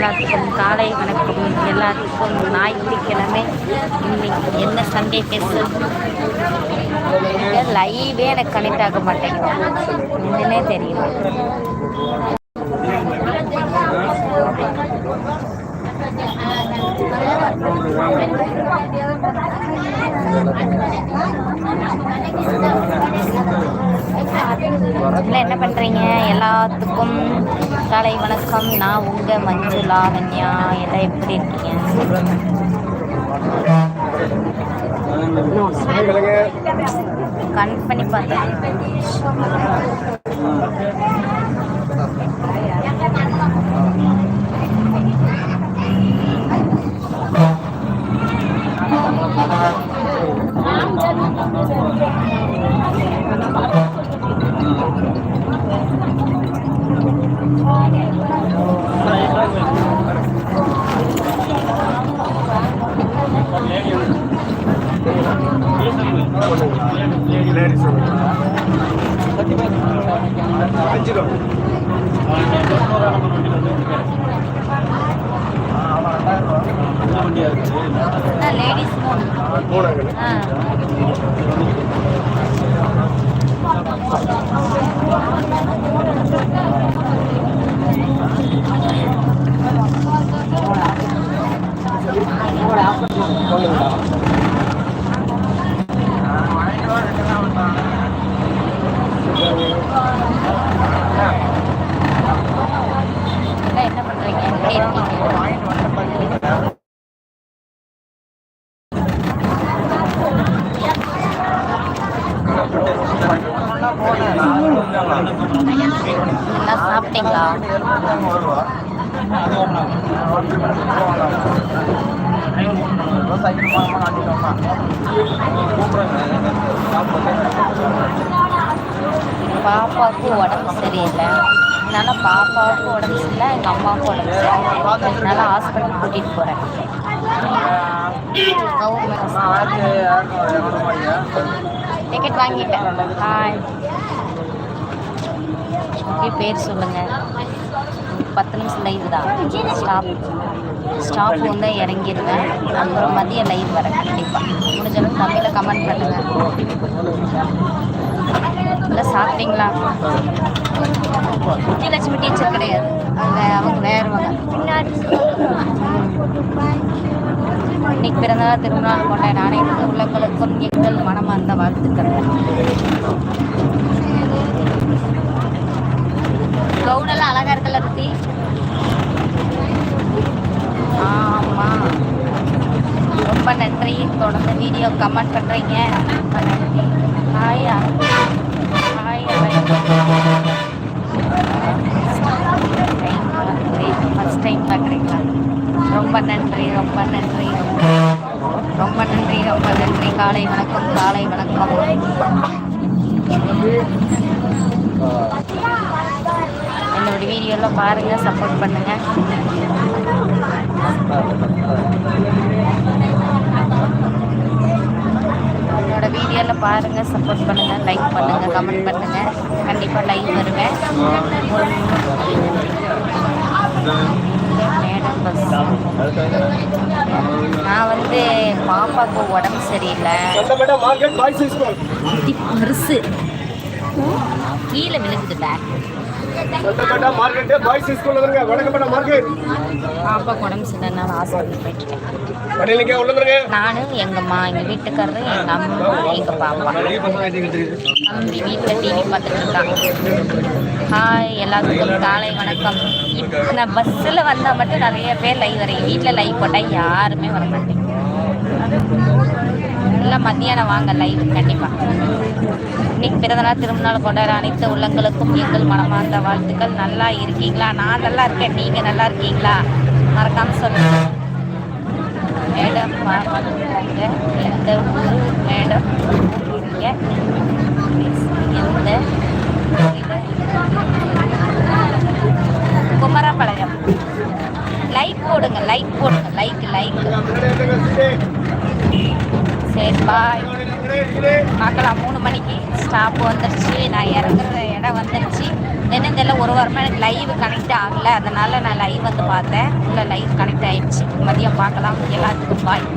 எல்லாத்துக்கும் காலை வணக்கம். எல்லாத்துக்கும் ஞாயிற்றுக்கிழமை. இன்னைக்கு என்ன சண்டே பேசு லைவே எனக்கு கனெக்ட் ஆக மாட்டேங்குது என்னன்னே தெரியல. இல்லை என்ன பண்ணுறீங்க எல்லாத்துக்கும் காலை வணக்கம். நான் உங்கள் மஞ்சு லாவண்யா எல்லாம் எப்படி இருக்கீங்க? கன் பண்ணி பார்த்தேன் லேடிஸ் ஆ இல்லை, என்ன பண்ணுறீங்க எப்படி இருக்கீங்க எல்லாம் சாப்பிட்டீங்களா? பாப்பாவுக்கு உடம்பு சரியில்லை. அதனால பாப்பாவுக்கு உடம்பு சரியில்லை எங்கள் அம்மாவுக்கு உடம்பு சரியில்லை. அதனால ஹாஸ்பிட்டல் கூட்டிகிட்டு போகிறேன் டிக்கெட் வாங்கிட்டேன். ஹாய் பேர் சொல்லுங்கள் பத்து நிமிஷம் லைவ் தான். ஸ்டாப் ஸ்டாப் வந்து இறங்கிடுவேன் அப்புறம் மதியம் லைவ் வரேன். கண்டிப்பாக முடிஞ்சளவு தமிழில் கமெண்ட் பண்ணுங்கள் இல்லை சாப்பிட்டீங்களா? லட்சுமி டீச்சர் கிடையாது. அவங்க அவங்க வேறுவாங்க பின்னாடி இன்னைக்கு பிறந்தநாள் திருநாள் கொண்டாட அனைத்து உள்ளங்களுக்கும் எங்கள் மனமார்ந்த வாழ்த்துக்கள். கவுனெல்லாம் அழகா இருக்குல்ல ருத்தி ஆமா. ரொம்ப நன்றி. தொடர்ந்து வீடியோ கமெண்ட் பண்றீங்க. ரொம்ப நன்றி ஹாய் ஹாய் ஃபஸ்ட் டைம் பார்க்குறீங்களா? ரொம்ப நன்றி ரொம்ப நன்றி. ரொம்ப நன்றி ரொம்ப நன்றி. காலை வணக்கம் காலை வணக்கம். என்னோட வீடியோலாம் பாருங்கள் சப்போர்ட் பண்ணுங்கள் என்னோட வீடியோவில் பாருங்கள் சப்போர்ட் பண்ணுங்கள் லைக் பண்ணுங்கள் கமெண்ட் பண்ணுங்கள் கண்டிப்பாக லைக் வருவேன். நான் வந்து பாப்பாவுக்கு உடம்பு சரியில்லை. பரிசு கீழே விழுகுது பேக் பாப்பாவுக்கு உடம்பு சரியில்லைனால ஹாஸ்பிட்டல் போயிட்டுருக்கேன் நானும் எங்கம்மா எங்கள் வீட்டுக்காரரு எங்கள் அம்மா எங்கள் பாப்பா. தம்பி டிவி பார்த்துட்டு இருக்கான் ஹாய் எல்லாத்துக்கும் காலை வணக்கம். நான் பஸ்ஸில் வந்தால் மட்டும் நிறைய பேர் லைவ் வரீங்க வீட்டில் லைவ் போட்டால் யாருமே வர மாட்டேங்க எல்லாம் மத்தியானம் வாங்க லைவ் கண்டிப்பாக இன்னைக்கு பிறந்தநாள் திருமணம் கொண்டாட அனைத்து உள்ளங்களுக்கும் எங்கள் மனமார்ந்த வாழ்த்துக்கள். நல்லா இருக்கீங்களா? நான் நல்லா இருக்கேன். நீங்கள் நல்லா இருக்கீங்களா? மறக்காம சொல்லுங்க. மேடம் எந்த ஊர்? மேடம் எந்த குமரபாளையம் லைக் போடுங்க லைக் போடுங்க. Like like. சரி பாய். பார்க்கலாம். மூணு மணிக்கு ஸ்டாப் வந்துருச்சு. நான் இறங்குற இடம் வந்துருச்சு. என்னன்னு தெரியல ஒரு வாரமாக எனக்கு லைவ் கனெக்ட் ஆகலை. அதனால் நான் லைவ் வந்து பார்த்தேன். உள்ள லைவ் கனெக்ட் ஆயிடுச்சு. மதியம் பார்க்கலாம். எல்லாத்துக்கும் பாய்